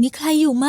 มีใครอยู่ไหม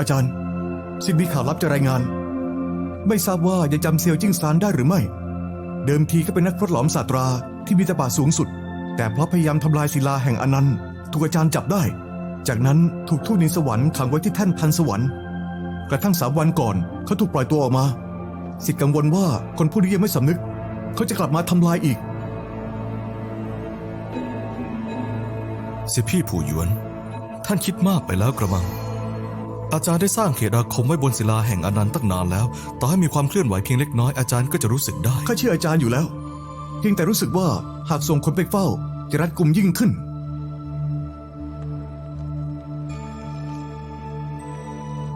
อาจารย์สิ้นมีข่าวลับจะรายงาน ไม่ทราบว่ายังจำเซียวจิ้งซานได้หรือไม่ เดิมทีก็เป็นนักพรตหลอมศาสตราที่มีตบะสูงสุด แต่เพราะพยายามทำลายศิลาแห่งอนันต์ถูกอาจารย์จับได้ จากนั้นถูกทูตในสวรรค์ขังไว้ที่แท่นพันสวรรค์ กระทั่งสามวันก่อนเขาถูกปล่อยตัวออกมา สิทธิ์กังวลว่าคนผู้นี้ยังไม่สำนึก เขาจะกลับมาทำลายอีกสิพี่ผู่หยวน ท่านคิดมากไปแล้วกระมัง อาจารย์ได้สร้างเขตอาคมไว้บนศิลาแห่งอนันต์ตั้งนานแล้ว ต่อให้มีความเคลื่อนไหวเพียงเล็กน้อยอาจารย์ก็จะรู้สึกได้ ข้าเชื่ออาจารย์อยู่แล้ว เพียงแต่รู้สึกว่าหากส่งคนไปเฝ้า จะรัดกุมยิ่งขึ้น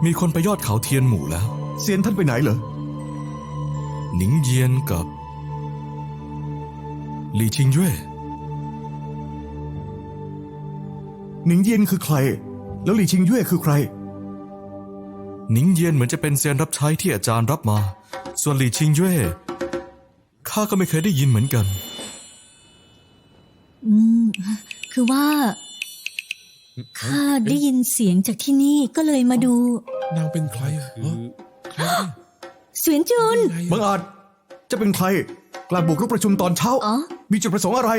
มีคนไปยอดเขาเทียนหมู่แล้ว เซียนท่านไปไหนเหรอ หนิงเยียนกับหลี่ชิงเย่หนิงเยียนคือใคร แล้วหลี่ชิงเย่คือใคร หนิงเยียนเหมือนจะเป็นเซียนรับใช้ที่อาจารย์รับมา ส่วนหลี่ชิงเย่ข้าก็ไม่เคยได้ยินเหมือนกัน อืม คือว่าข้าได้ยินเสียงจากที่นี่ก็เลยมาดู นางเป็นใครอะฮะใครเนี่ยเสวียนจุนไงบังอาจจะเป็นใคร กลางบุกรุกประชุมตอนเช้าอ๋อมีจุดประสงค์อะไร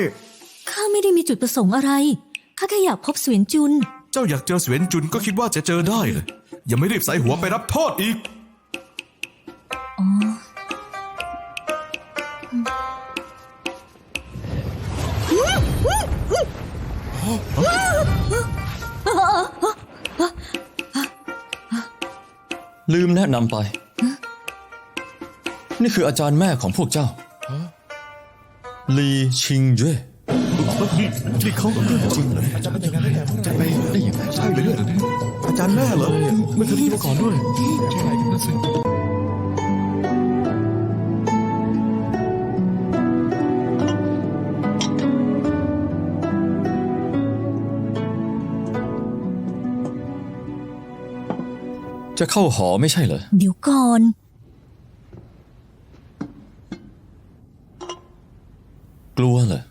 ข้าไม่ได้มีจุดประสงค์อะไร ข้าแค่อยากพบเสวียนจุนเจ้าอยากเจอเสวียนจุนก็คิดว่าจะเจอได้เลยอย่าไม่รีบใส่หัวไปรับโทษอีกอ๋อลืมแนะนำไป นี่คืออาจารย์แม่ของพวกเจ้า ลีชิงเย่ นี่นี่เขาจริงเลยอาจะเป็นอย่างนั้นได้ไงพวกเราไปได้ยังไงใช่เลยเนี่ยอาจารย์แม่เหรอไม่เคยได้ยินมาก่อนด้วยใช่ไรกันนั่นสิจะเข้าหอไม่ใช่เหรอ เดี๋ยวก่อน กลัวเหรอ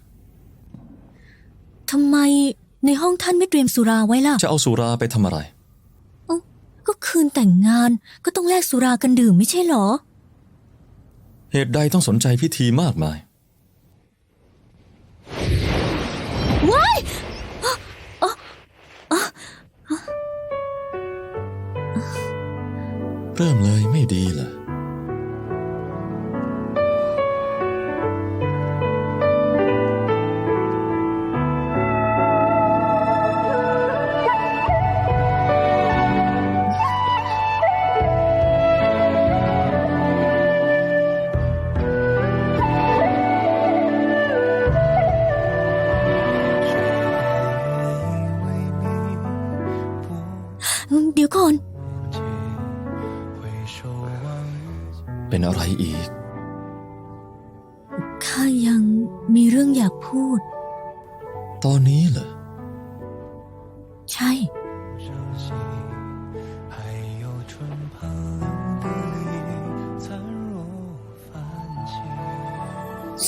ทำไมใน ห้องท่านไม่เตรียมสุราไว้ล่ะ จะเอาสุราไปทำอะไร เอ้าก็คืนแต่งงานก็ต้องแลกสุรากันดื่มไม่ใช่เหรอ เหตุใดต้องสนใจพิธีมากมาย ว้ายเริ่มเลยไม่ดีเหรอ เดี๋ยวก่อน เป็นอะไรอีก ข้ายังมีเรื่องอยากพูด ตอนนี้เหรอ ใช่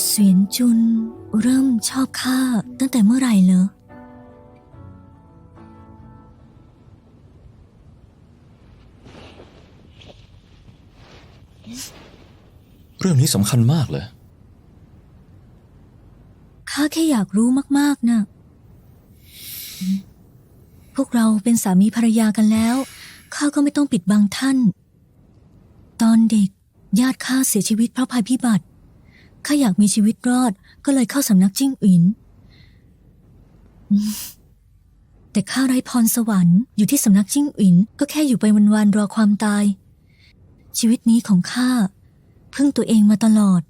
เสียนจุนเริ่มชอบข้าตั้งแต่เมื่อไหร่เลย รื่องนี้สำคัญมากเลย ข้าแค่อยากรู้มากๆนะพวกเราเป็นสามีภรรยากันแล้ว ข้าก็ไม่ต้องปิดบังท่าน ตอนเด็กญาติข้าเสียชีวิตเพราะภัยพิบัติ ข้าอยากมีชีวิตรอดก็เลยเข้าสำนักจิ้งอิน แต่ข้าไร้พรสวรรค์อยู่ที่สำนักจิ้งอิน ก็แค่อยู่ไปวันๆรอความตาย ชีวิตนี้ของข้า พึ่งตัวเองมาตลอด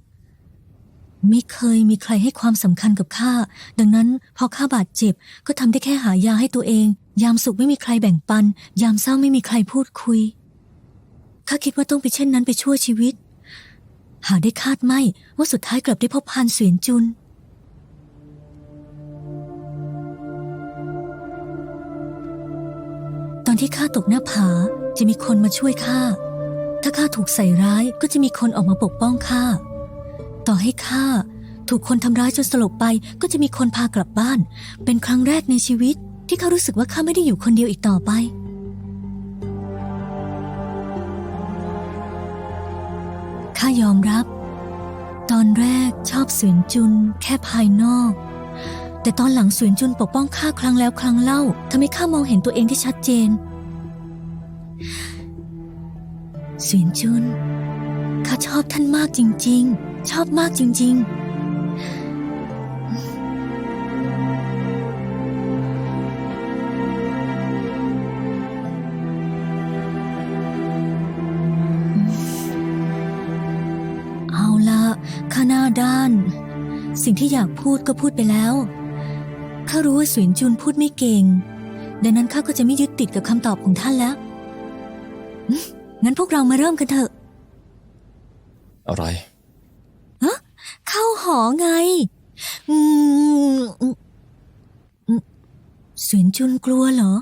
ไม่เคยมีใครให้ความสำคัญกับข้า ดังนั้นพอข้าบาดเจ็บ ก็ทำได้แค่หายาให้ตัวเอง ยามสุขไม่มีใครแบ่งปัน ยามเศร้าไม่มีใครพูดคุย ข้าคิดว่าต้องไปเช่นนั้นไปชั่วชีวิต หาได้คาดไม่ว่าสุดท้ายกลับได้พบพานเสวียนจุนตอนที่ข้าตกหน้าผาจะมีคนมาช่วยข้า ถ้าข้าถูกใส่ร้ายก็จะมีคนออกมาปกป้องข้า ต่อให้ข้าถูกคนทำร้ายจนสลบไปก็จะมีคนพากลับบ้าน เป็นครั้งแรกในชีวิต ที่ข้ารู้สึกว่าข้าไม่ได้อยู่คนเดียวอีกต่อไป ข้ายอมรับ ตอนแรกชอบเสวนจุน แค่ภายนอก แต่ตอนหลังเสวนจุนปกป้องข้าครั้งแล้วครั้งเล่าทำให้ข้ามองเห็นตัวเองที่ชัดเจน เสวียนจุนข้าชอบท่านมากจริง ๆ ชอบมากจริงๆเอาละข้าหน้าด้าน สิ่งที่อยากพูดก็พูดไปแล้ว ข้ารู้ว่าสวนจุนพูดไม่เก่ง ดังนั้นข้าก็จะไม่ยึดติดกับคำตอบของท่านแล้ว งั้นพวกเรามาเริ่มกันเถอะ อะไร เข้าหอไง อืมอืมอืมเสวียนจุนกลัวเหรอ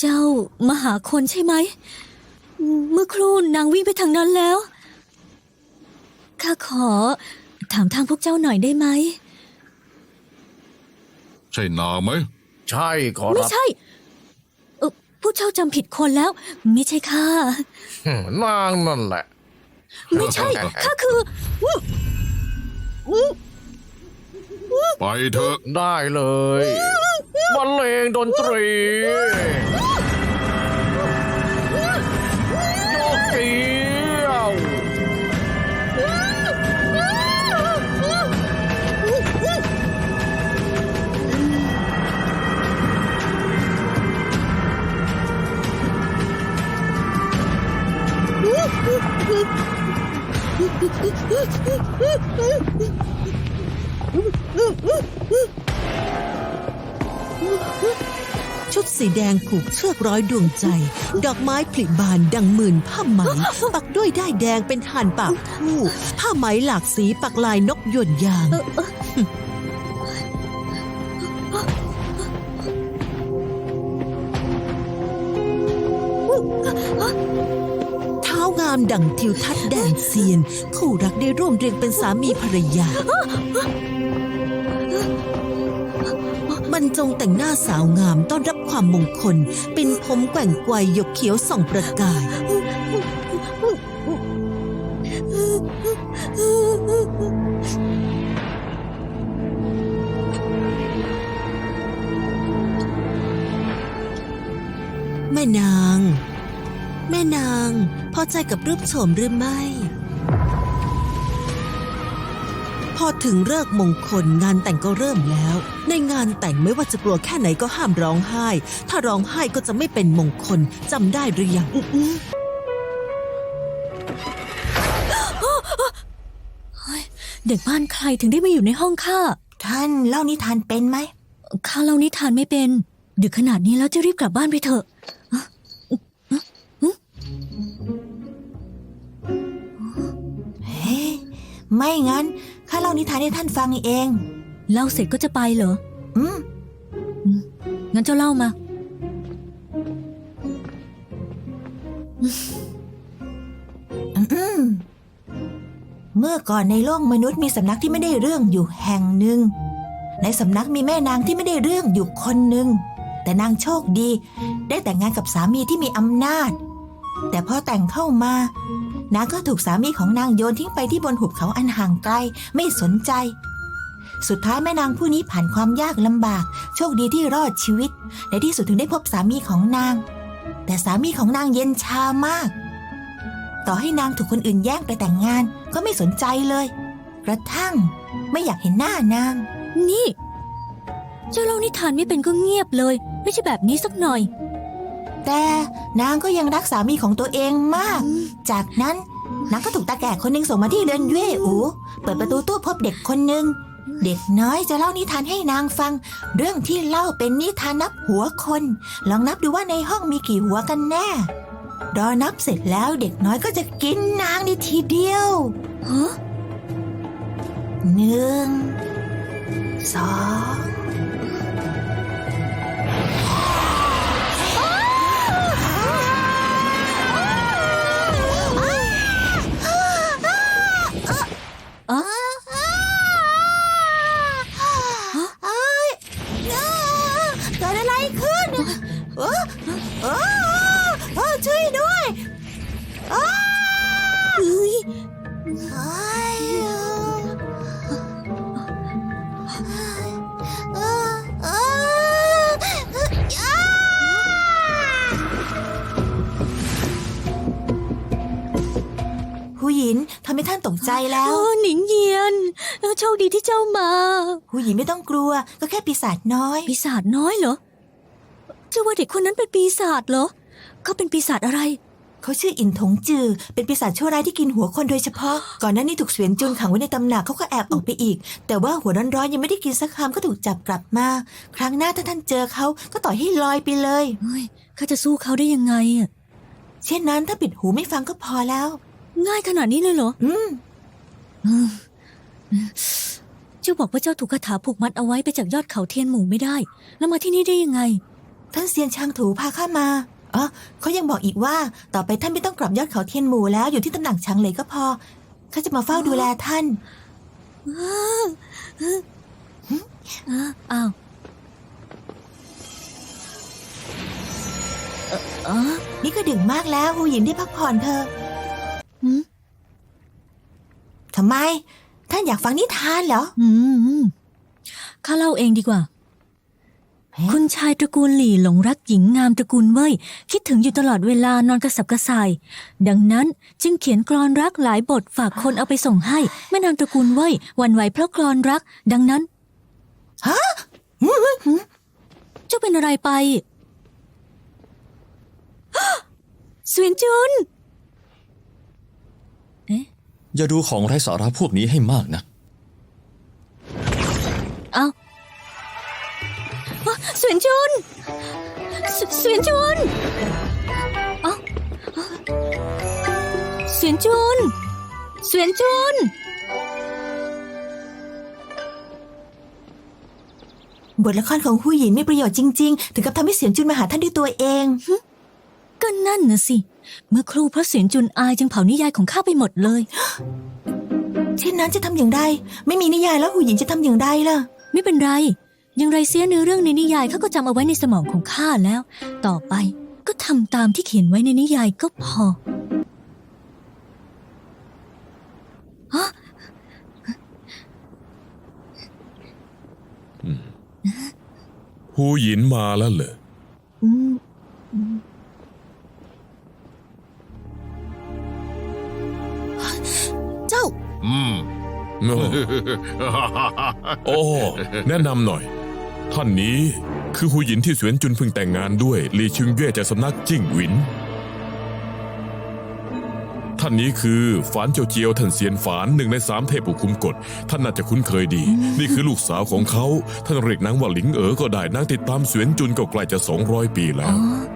เจ้ามาหาคนใช่ไหม เมื่อครู่นางวิ่งไปทางนั้นแล้ว ข้าขอ ถามทางพวกเจ้าหน่อยได้ไหม ใช่นางไหม ใช่ขอไม่รับใช่เอ่อพวกเจ้าจำผิดคนแล้ว ไม่ใช่ข้าอืมนางนั่นแหละ ไม่ใช่ ข้าคือไปเถอะ ได้เลยบรรเลงดนตรี ชุดสีแดงผูกเชือกร้อยดวงใจ ดอกไม้ผลิบานดังหมื่นผ้าไหม ปักด้วยด้ายแดงเป็นห่านปากคู่ ผ้าไหมหลากสีปักลายนกหย่นยางามดั่งทิวทัศน์แดนเซียน คู่รักได้ร่วมเรียงเป็นสามีภรรยา บรรจงแต่งหน้าสาวงามต้อนรับความมงคล เป็นผมแกว่งไกวหยกเขียวส่องประกาย แม่นาง แม่นางพอใจกับรูปโฉมหรือไม่ พอถึงเลิกษ์มงคลงานแต่งก็เริ่มแล้ว ในงานแต่งไม่ว่าจะกลัวแค่ไหนก็ห้ามร้องไห้ ถ้าร้องไห้ก็จะไม่เป็นมงคลจำได้หรือยังเด็กบ้านใครถึงได้มาอยู่ในห้องข้าท่านเล่านิทานเป็นไหมข้าเล่านิทานไม่เป็น ดึกขนาดนี้แล้วจะรีบกลับบ้านไปเถอะ ไม่งั้นข้าเล่านิทานให้ท่านฟังเอง เล่าเสร็จก็จะไปเหรอ อืมงั้นเจ้าเล่ามาอืมเมื่อก่อนในโลกมนุษย์มีสำนักที่ไม่ได้เรื่องอยู่แห่งหนึ่ง ในสำนักมีแม่นางที่ไม่ได้เรื่องอยู่คนหนึ่ง แต่นางโชคดี ได้แต่งงานกับสามีที่มีอำนาจ แต่พอแต่งเข้ามา นางก็ถูกสามีของนางโยนทิ้งไปที่บนหุบเขาอันห่างไกลไม่สนใจ สุดท้ายแม่นางผู้นี้ผ่านความยากลำบาก โชคดีที่รอดชีวิตและที่สุดถึงได้พบสามีของนาง แต่สามีของนางเย็นชามาก ต่อให้นางถูกคนอื่นแย่งไปแต่งงานก็ไม่สนใจเลยกระทั่งไม่อยากเห็นหน้านาง นี่ เจ้าเล่านิทานไม่เป็นก็เงียบเลย ไม่ใช่แบบนี้สักหน่อย แต่นางก็ยังรักสามีของตัวเองมาก จากนั้นนางก็ถูกตาแก่คนหนึ่งส่งมาที่เรือนเย่อูเปิดประตูตู้พบเด็กคนหนึ่งเด็กน้อยจะเล่านิทานให้นางฟัง เรื่องที่เล่าเป็นนิทานนับหัวคน ลองนับดูว่าในห้องมีกี่หัวกันแน่ รอนับเสร็จแล้วเด็กน้อยก็จะกินนางในทีเดียวฮะหนึ่งสอง ตกใจแล้วโอ้หนิงเยียนเออโชคดีที่เจ้ามาหูหยินไม่ต้องกลัว ก็แค่ปีศาจน้อย ปีศาจน้อยเหรอเจ้าว่าเด็กคนนั้นเป็นปีศาจเหรอ เขาเป็นปีศาจอะไร เขาชื่ออินถงจือ เป็นปีศาจชั่วร้ายที่กินหัวคนโดยเฉพาะ ก่อนหน้านี้ถูกเสวียนจุนขังไว้ในตำหนักเขาก็แอบออกไปอีก แต่ว่าหัวร้อนๆยังไม่ได้กินสักคำก็ถูกจับกลับมา ครั้งหน้าถ้าท่านเจอเขาก็ต่อยให้ลอยไปเลยเฮ้ยข้าจะสู้เขาได้ยังไงอะเช่นนั้นถ้าปิดหูไม่ฟังก็พอแล้ว ง่ายขนาดนี้เลยเหรออืมอืมเจ้าบอกว่าเจ้าถูกคาถาผูกมัดเอาไว้ไปจากยอดเขาเทียนหมู่ไม่ได้ แล้วมาที่นี่ได้ยังไง ท่านเซียนชางถูพาข้ามาอ๋อเขายังบอกอีกว่า ต่อไปท่านไม่ต้องกลับยอดเขาเทียนหมู่แล้วอยู่ที่ตำหนักชางเหลยก็พอข้าจะมาเฝ้าดูแลท่านอ้าวอ้าวเอ่ออ๋อนี่ก็ดึกมากแล้วหูหยินได้พักผ่อนเถอะ หืมทำไม ท่านอยากฟังนิทานเหรอ อืมอืมข้าเล่าเองดีกว่าเฮ้ยคุณชายตระกูลหลี่หลงรักหญิงงามตระกูลเว่ยคิดถึงอยู่ตลอดเวลานอนกระสับกระส่าย ดังนั้นจึงเขียนกรอนรักหลายบทฝากคนเอาไปส่งให้แม่นางตระกูลเว่ยหวันไหวเพราะกรอนรัก ดังนั้นฮะ เจ้าเป็นอะไรไป เสวียนจุนเอ๊ะอย่าดูของไร้สาระพวกนี้ให้มากนะเอาอะเสวียนจุนเสเสวียนจุนเอาเอาเสวียนจุนเสวียนจุน บทละครของหูหยินมีประโยชน์จริง ๆ ถึงกับทำให้เสียงจุนมาหาท่านด้วยตัวเอง ก็นั่นน่ะสิ เมื่อครูเพราะเสวียนจุนอายจึงเผานิยายของข้าไปหมดเลย เช่นนั้นจะทำอย่างไร ไม่มีนิยายแล้วหูหยินจะทำอย่างไรล่ะ ไม่เป็นไรอย่างไรเสียเนื้อเรื่องในนิยายข้าก็จำเอาไว้ในสมองของข้าแล้ว ต่อไปก็ทำตามที่เขียนไว้ในนิยายก็พอฮะหูหยินมาแล้วเหรออื โอ้โอ้แนะนำหน่อย ท่านนี้คือหูหยินที่เสวียนจุนเพิ่งแต่งงานด้วยหลีชิงเย่จากสำนักจิ้งหวิน ท่านนี้คือฝานเจียวเจียวท่านเซียนฝานหนึ่งในสามเทพผู้คุมกฎท่านน่าจะคุ้นเคยดี นี่คือลูกสาวของเขา ท่านเรียกนางว่าหลิงเอ๋อก็ได้นางติดตามเสวียนจุนก็ใกล้จะสองร้อยปีแล้อ๋วอเอ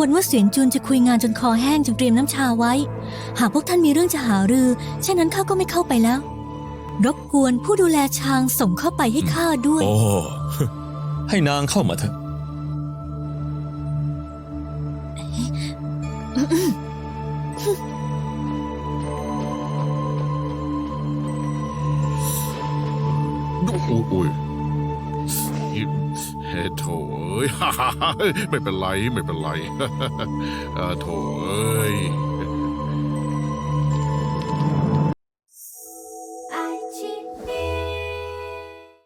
วลว่าเสวียนจุนจะคุยงานจนคอแห้งจึงเตรียมน้ำชาไว้ หากพวกท่านมีเรื่องจะหารือเช่นนั้นข้าก็ไม่เข้าไปแล้ว รบกวนผู้ดูแลช้างส่งเข้าไปให้ข้าด้วยอ๋อให้นางเข้ามาเถอะอดูอุ้ยอุ้ย เฮ้โถเอ้ย ไม่เป็นไร ไม่เป็นไรโถเอ้ย